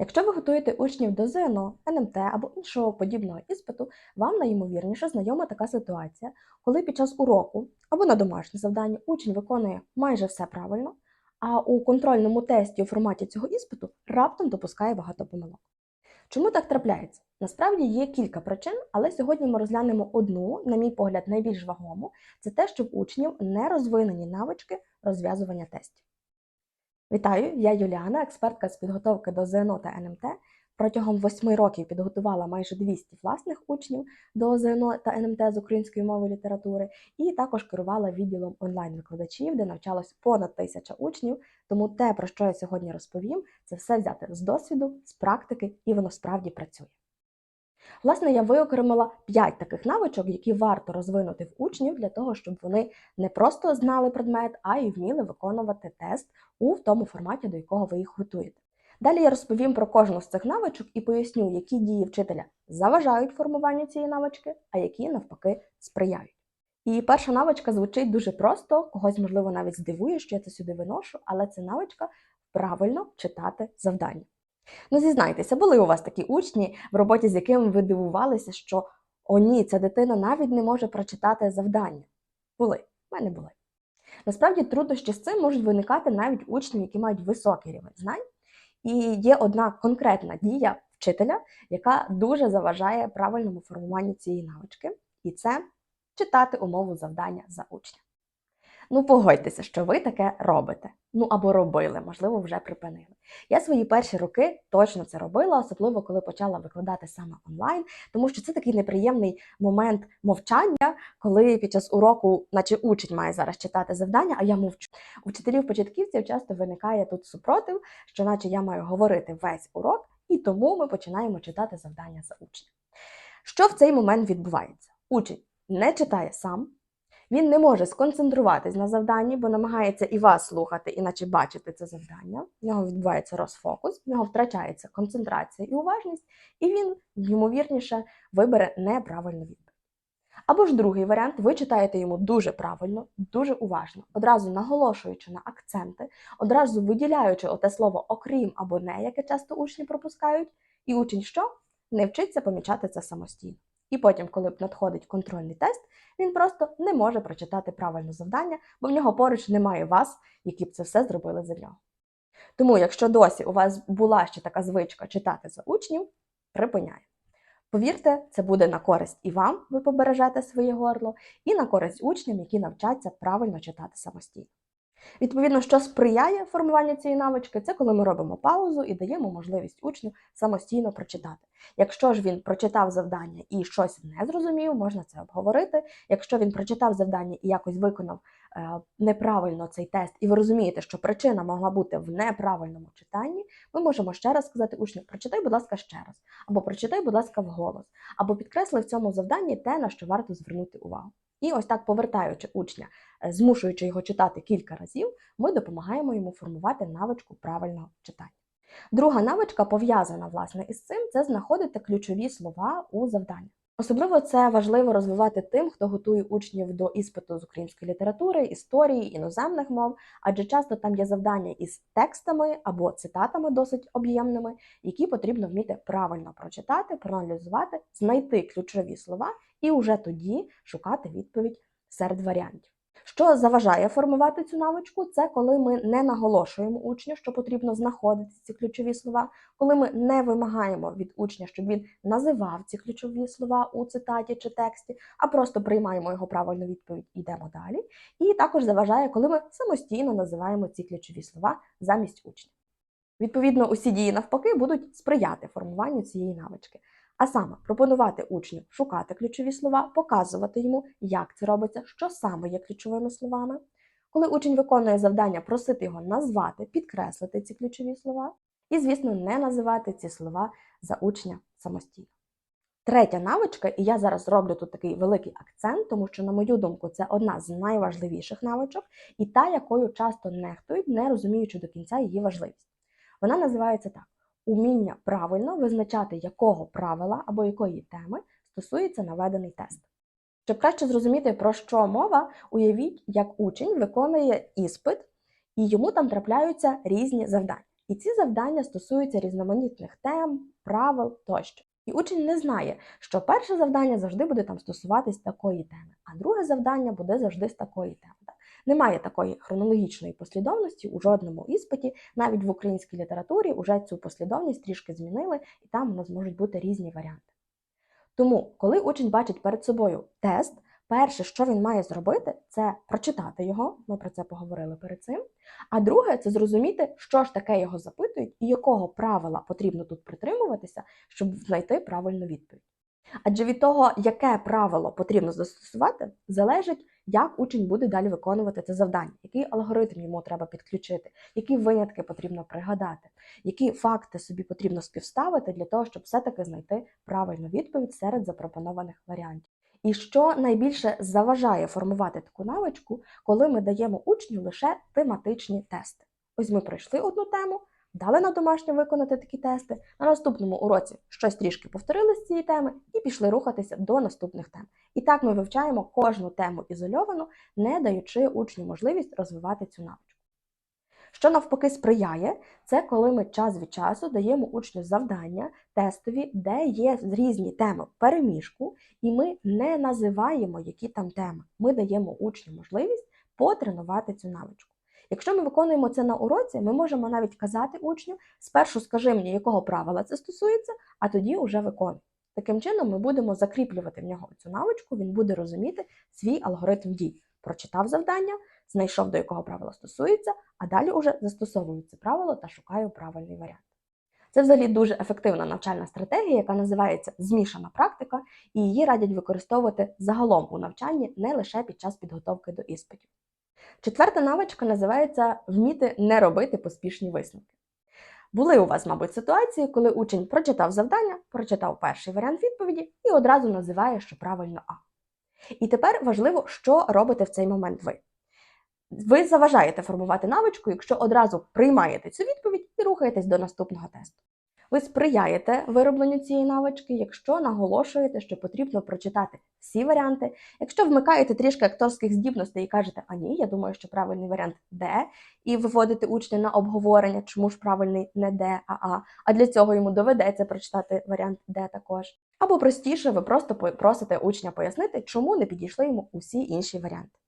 Якщо ви готуєте учнів до ЗНО, НМТ або іншого подібного іспиту, вам найімовірніше знайома така ситуація, коли під час уроку або на домашнє завдання учень виконує майже все правильно, а у контрольному тесті у форматі цього іспиту раптом допускає багато помилок. Чому так трапляється? Насправді є кілька причин, але сьогодні ми розглянемо одну, на мій погляд, найбільш вагому це те, що в учнів не розвинені навички розв'язування тестів. Вітаю, я Юліана, експертка з підготовки до ЗНО та НМТ. Протягом восьми років підготувала майже 200 власних учнів до ЗНО та НМТ з української мови і літератури, і також керувала відділом онлайн-викладачів, де навчалось понад тисяча учнів. Тому те, про що я сьогодні розповім, це все взяти з досвіду, з практики, і воно справді працює. Власне, я виокремила 5 таких навичок, які варто розвинути в учнів для того, щоб вони не просто знали предмет, а й вміли виконувати тест у тому форматі, до якого ви їх готуєте. Далі я розповім про кожну з цих навичок і поясню, які дії вчителя заважають формуванню цієї навички, а які навпаки сприяють. І перша навичка звучить дуже просто, когось, можливо, навіть здивує, що я це сюди виношу, але це навичка правильно читати завдання. Ну, зізнайтеся, були у вас такі учні, в роботі з якими ви дивувалися, що о ні, ця дитина навіть не може прочитати завдання. Були, в мене були. Насправді труднощі з цим можуть виникати навіть учнів, які мають високий рівень знань. І є одна конкретна дія вчителя, яка дуже заважає правильному формуванню цієї навички, і це читати умову завдання за учня. Ну, погодьтеся, що ви таке робите. Ну або робили, можливо, вже припинили. Я свої перші роки точно це робила, особливо коли почала викладати саме онлайн, тому що це такий неприємний момент мовчання, коли під час уроку, наче учень має зараз читати завдання, а я мовчу. У вчителів-початківців часто виникає тут супротив, що наче я маю говорити весь урок, і тому ми починаємо читати завдання за учня. Що в цей момент відбувається? Учень не читає сам. Він не може сконцентруватись на завданні, бо намагається і вас слухати, іначе бачити це завдання. В нього відбувається розфокус, в нього втрачається концентрація і уважність, і він, ймовірніше, вибере неправильну відповідь. Або ж другий варіант, ви читаєте йому дуже правильно, дуже уважно, одразу наголошуючи на акценти, одразу виділяючи оте слово окрім або не, яке часто учні пропускають, і учень що? Не вчиться помічати це самостійно. І потім, коли надходить контрольний тест, він просто не може прочитати правильне завдання, бо в нього поруч немає вас, які б це все зробили за нього. Тому, якщо досі у вас була ще така звичка читати за учнів, припиняємо. Повірте, це буде на користь і вам, ви побережете своє горло, і на користь учням, які навчаться правильно читати самостійно. Відповідно, що сприяє формуванню цієї навички, це коли ми робимо паузу і даємо можливість учню самостійно прочитати. Якщо ж він прочитав завдання і щось не зрозумів, можна це обговорити. Якщо він прочитав завдання і якось виконав неправильно цей тест, і ви розумієте, що причина могла бути в неправильному читанні, ми можемо ще раз сказати учню, прочитай, будь ласка, ще раз, або прочитай, будь ласка, вголос, або підкресли в цьому завданні те, на що варто звернути увагу. І ось так, повертаючи учня, е, змушуючи його читати кілька разів, ми допомагаємо йому формувати навичку правильного читання. Друга навичка пов'язана власне із цим це знаходити ключові слова у завданні. Особливо це важливо розвивати тим, хто готує учнів до іспиту з української літератури, історії, іноземних мов, адже часто там є завдання із текстами або цитатами досить об'ємними, які потрібно вміти правильно прочитати, проаналізувати, знайти ключові слова і уже тоді шукати відповідь серед варіантів. Що заважає формувати цю навичку, це коли ми не наголошуємо учню, що потрібно знаходити ці ключові слова, коли ми не вимагаємо від учня, щоб він називав ці ключові слова у цитаті чи тексті, а просто приймаємо його правильну відповідь і йдемо далі. І також заважає, коли ми самостійно називаємо ці ключові слова замість учня. Відповідно, усі дії навпаки будуть сприяти формуванню цієї навички. А саме пропонувати учню шукати ключові слова, показувати йому, як це робиться, що саме є ключовими словами. Коли учень виконує завдання, просити його назвати, підкреслити ці ключові слова, і, звісно, не називати ці слова за учня самостійно. Третя навичка, і я зараз роблю тут такий великий акцент, тому що, на мою думку, це одна з найважливіших навичок, і та, якою часто нехтують, не розуміючи до кінця її важливість. Вона називається так уміння правильно визначати, якого правила або якої теми стосується наведений тест. Щоб краще зрозуміти, про що мова, уявіть, як учень виконує іспит, і йому там трапляються різні завдання. І ці завдання стосуються різноманітних тем, правил тощо. І учень не знає, що перше завдання завжди буде там стосуватись такої теми, а друге завдання буде завжди з такої теми. Немає такої хронологічної послідовності у жодному іспиті, навіть в українській літературі вже цю послідовність трішки змінили, і там у нас можуть бути різні варіанти. Тому, коли учень бачить перед собою тест, перше, що він має зробити, це прочитати його. Ми про це поговорили перед цим. А друге, це зрозуміти, що ж таке його запитують і якого правила потрібно тут притримуватися, щоб знайти правильну відповідь. Адже від того, яке правило потрібно застосувати, залежить, як учень буде далі виконувати це завдання, який алгоритм йому треба підключити, які винятки потрібно пригадати, які факти собі потрібно співставити для того, щоб все-таки знайти правильну відповідь серед запропонованих варіантів. І що найбільше заважає формувати таку навичку, коли ми даємо учню лише тематичні тести. Ось ми пройшли одну тему, дали на домашнє виконати такі тести. На наступному уроці щось трішки повторили з цієї теми і пішли рухатися до наступних тем. І так ми вивчаємо кожну тему ізольовано, не даючи учню можливість розвивати цю навичку. Що навпаки сприяє, це коли ми час від часу даємо учню завдання тестові, де є різні теми переміжку, і ми не називаємо, які там теми. Ми даємо учню можливість потренувати цю навичку. Якщо ми виконуємо це на уроці, ми можемо навіть казати учню, спершу скажи мені, якого правила це стосується, а тоді вже виконуй. Таким чином, ми будемо закріплювати в нього цю навичку, він буде розуміти свій алгоритм дій. Прочитав завдання, знайшов, до якого правила стосується, а далі уже застосовую це правило та шукаю правильний варіант. Це взагалі дуже ефективна навчальна стратегія, яка називається змішана практика, і її радять використовувати загалом у навчанні не лише під час підготовки до іспитів. Четверта навичка називається вміти не робити поспішні висновки. Були у вас, мабуть, ситуації, коли учень прочитав завдання, прочитав перший варіант відповіді і одразу називає, що правильно А. І тепер важливо, що робите в цей момент ви. Ви заважаєте формувати навичку, якщо одразу приймаєте цю відповідь і рухаєтесь до наступного тесту. Ви сприяєте виробленню цієї навички, якщо наголошуєте, що потрібно прочитати всі варіанти. Якщо вмикаєте трішки акторських здібностей і кажете, а ні, я думаю, що правильний варіант Д, і виводите учня на обговорення, чому ж правильний не Д, а А, а для цього йому доведеться прочитати варіант Д також. Або простіше, ви просто просите учня пояснити, чому не підійшли йому усі інші варіанти.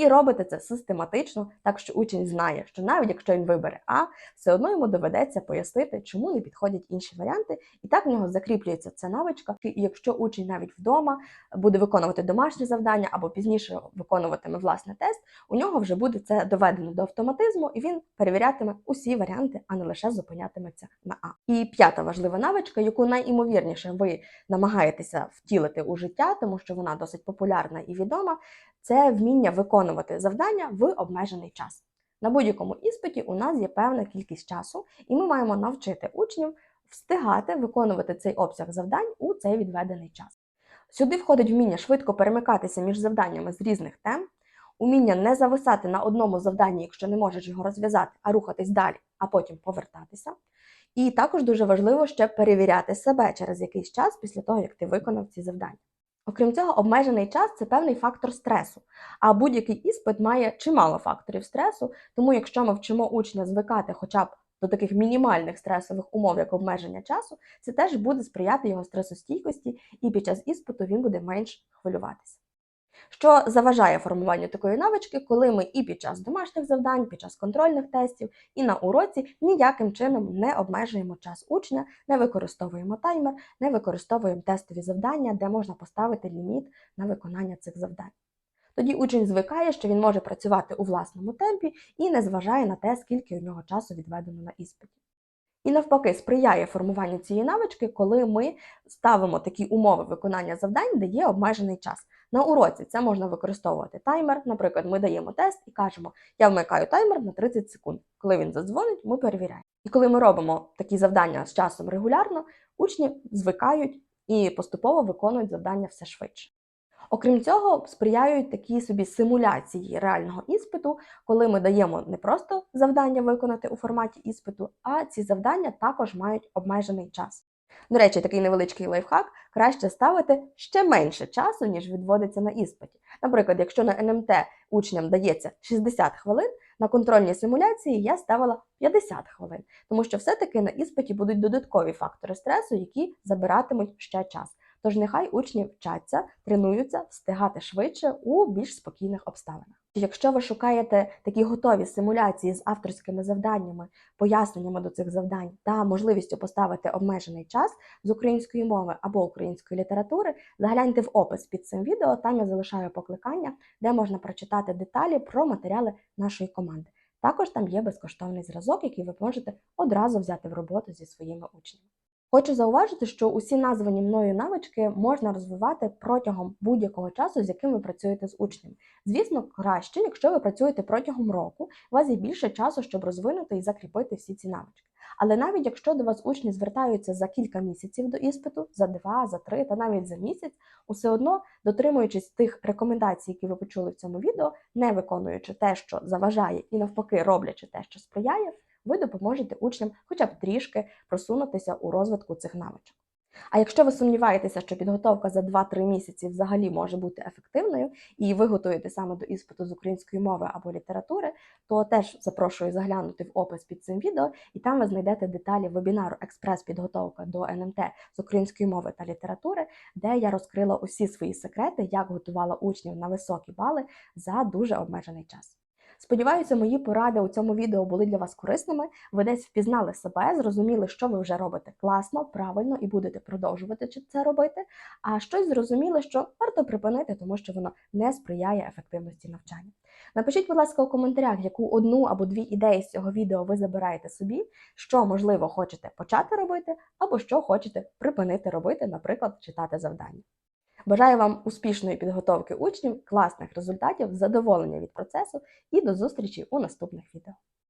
І робите це систематично, так що учень знає, що навіть якщо він вибере А, все одно йому доведеться пояснити, чому не підходять інші варіанти, і так в нього закріплюється ця навичка. І якщо учень навіть вдома буде виконувати домашнє завдання або пізніше виконуватиме власне тест, у нього вже буде це доведено до автоматизму, і він перевірятиме усі варіанти, а не лише зупинятиметься на А. І п'ята важлива навичка, яку найімовірніше ви намагаєтеся втілити у життя, тому що вона досить популярна і відома, це вміння виконувати завдання в обмежений час. На будь-якому іспиті у нас є певна кількість часу, і ми маємо навчити учнів встигати виконувати цей обсяг завдань у цей відведений час. Сюди входить вміння швидко перемикатися між завданнями з різних тем, уміння не зависати на одному завданні, якщо не можеш його розв'язати, а рухатись далі, а потім повертатися. І також дуже важливо ще перевіряти себе через якийсь час після того, як ти виконав ці завдання. Окрім цього, обмежений час це певний фактор стресу. А будь-який іспит має чимало факторів стресу, тому якщо ми вчимо учня звикати хоча б до таких мінімальних стресових умов, як обмеження часу, це теж буде сприяти його стресостійкості, і під час іспиту він буде менш хвилюватися. Що заважає формуванню такої навички, коли ми і під час домашніх завдань, під час контрольних тестів, і на уроці ніяким чином не обмежуємо час учня, не використовуємо таймер, не використовуємо тестові завдання, де можна поставити ліміт на виконання цих завдань. Тоді учень звикає, що він може працювати у власному темпі і не зважає на те, скільки у нього часу відведено на іспиті. І навпаки, сприяє формуванню цієї навички, коли ми ставимо такі умови виконання завдань, де є обмежений час. На уроці це можна використовувати таймер. Наприклад, ми даємо тест і кажемо, я вмикаю таймер на 30 секунд. Коли він задзвонить, ми перевіряємо. І коли ми робимо такі завдання з часом регулярно, учні звикають і поступово виконують завдання все швидше. Окрім цього, сприяють такі собі симуляції реального іспиту, коли ми даємо не просто завдання виконати у форматі іспиту, а ці завдання також мають обмежений час. До речі, такий невеличкий лайфхак краще ставити ще менше часу, ніж відводиться на іспиті. Наприклад, якщо на НМТ учням дається 60 хвилин, на контрольній симуляції я ставила 50 хвилин, тому що все-таки на іспиті будуть додаткові фактори стресу, які забиратимуть ще час. Тож нехай учні вчаться, тренуються встигати швидше у більш спокійних обставинах. Якщо ви шукаєте такі готові симуляції з авторськими завданнями, поясненнями до цих завдань та можливістю поставити обмежений час з української мови або української літератури, загляньте в опис під цим відео. Там я залишаю покликання, де можна прочитати деталі про матеріали нашої команди. Також там є безкоштовний зразок, який ви можете одразу взяти в роботу зі своїми учнями. Хочу зауважити, що усі названі мною навички можна розвивати протягом будь-якого часу, з яким ви працюєте з учнями. Звісно, краще, якщо ви працюєте протягом року, у вас є більше часу, щоб розвинути і закріпити всі ці навички. Але навіть якщо до вас учні звертаються за кілька місяців до іспиту, за два, за три та навіть за місяць, усе одно дотримуючись тих рекомендацій, які ви почули в цьому відео, не виконуючи те, що заважає, і навпаки, роблячи те, що сприяє, ви допоможете учням хоча б трішки просунутися у розвитку цих навичок. А якщо ви сумніваєтеся, що підготовка за 2-3 місяці взагалі може бути ефективною, і ви готуєте саме до іспиту з української мови або літератури, то теж запрошую заглянути в опис під цим відео, і там ви знайдете деталі вебінару Експрес-підготовка до НМТ з української мови та літератури, де я розкрила усі свої секрети, як готувала учнів на високі бали за дуже обмежений час. Сподіваюся, мої поради у цьому відео були для вас корисними. Ви десь впізнали себе, зрозуміли, що ви вже робите класно, правильно і будете продовжувати це робити. А щось зрозуміли, що варто припинити, тому що воно не сприяє ефективності навчання. Напишіть, будь ласка, у коментарях, яку одну або дві ідеї з цього відео ви забираєте собі, що можливо хочете почати робити, або що хочете припинити робити, наприклад, читати завдання. Бажаю вам успішної підготовки учнів, класних результатів, задоволення від процесу і до зустрічі у наступних відео.